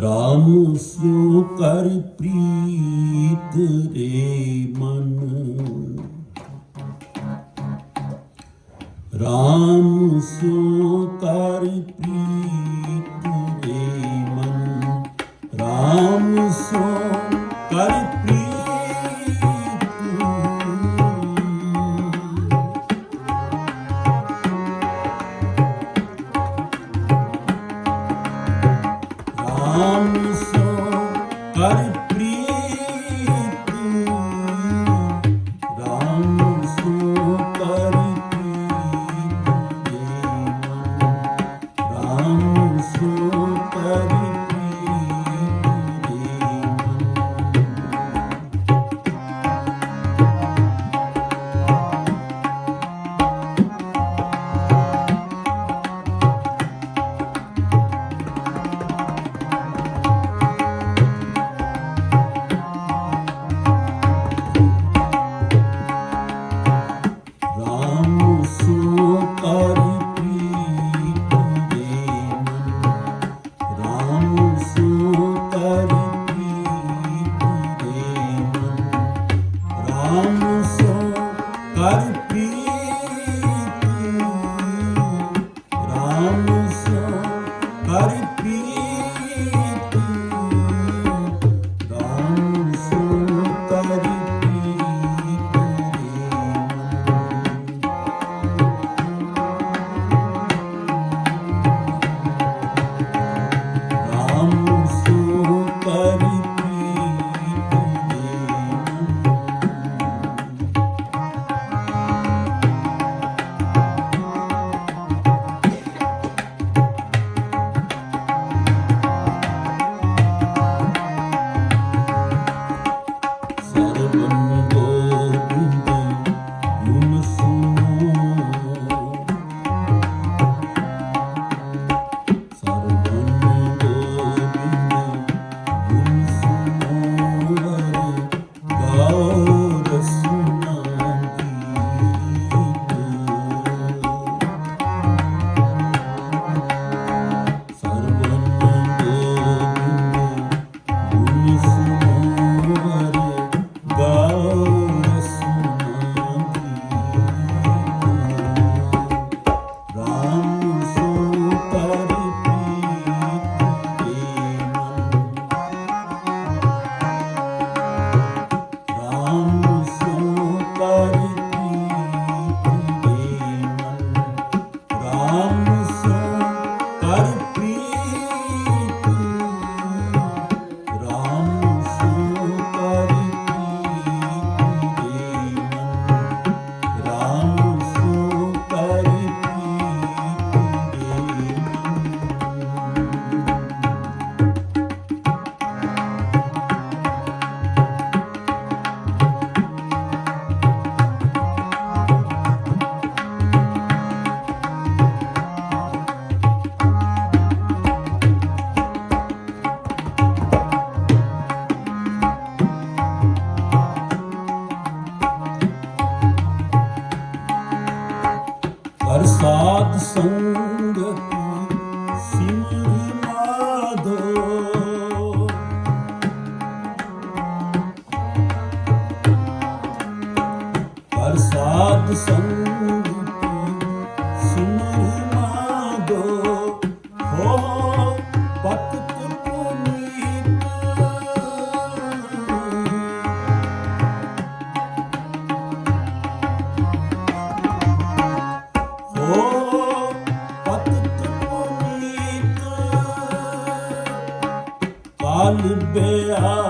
ਰਾਮ ਸਿਉ ਕਰ ਪ੍ਰੀਤ ਰੇ ਮਨ। ਰਾਮ ਸਿਉ ਕਰ ਪ੍ਰੀਤ ਰੇ ਮਨ। ਰਾਮ ਸਿਉ ਕਰ ਸੰਗ ਸਿਰ ਮਾਦੋ ਪ੍ਰਸਾਦ ਸੰਗ the bear.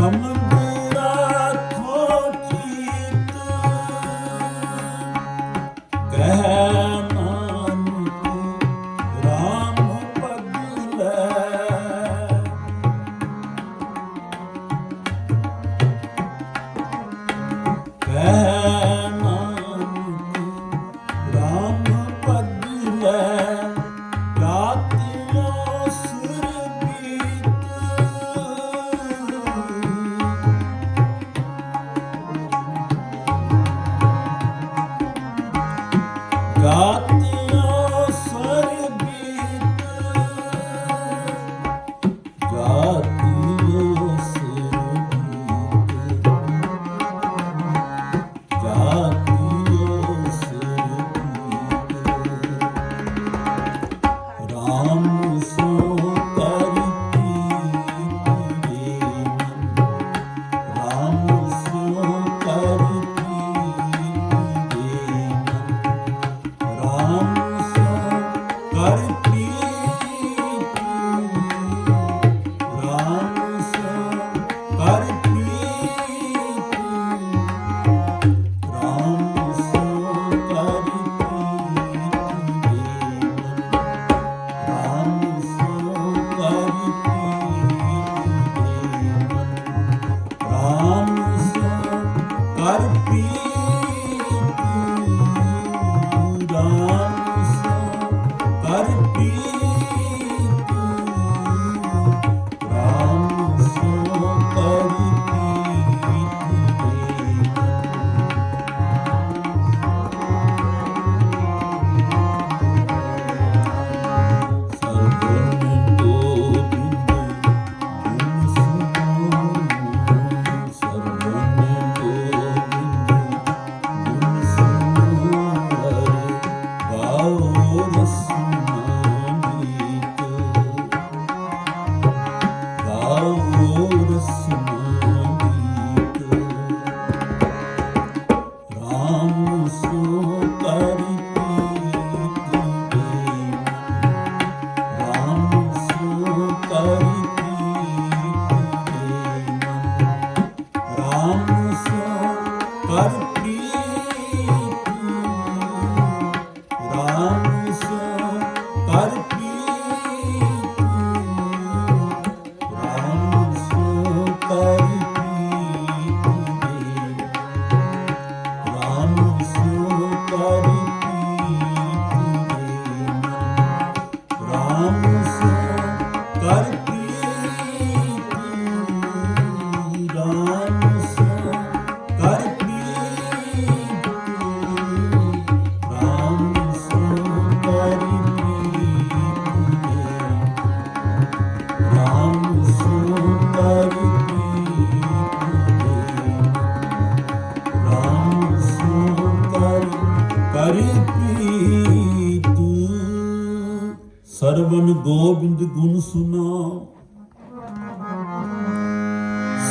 Damla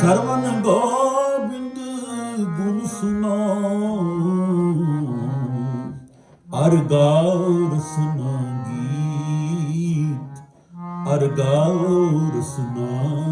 Sarwan Gobind ਗੁਣ ਸੁਨੋ ਅਰਗਾ ਰਸਨਾ ਗੀਤ ਅਰਗਾ ਰਸਨਾ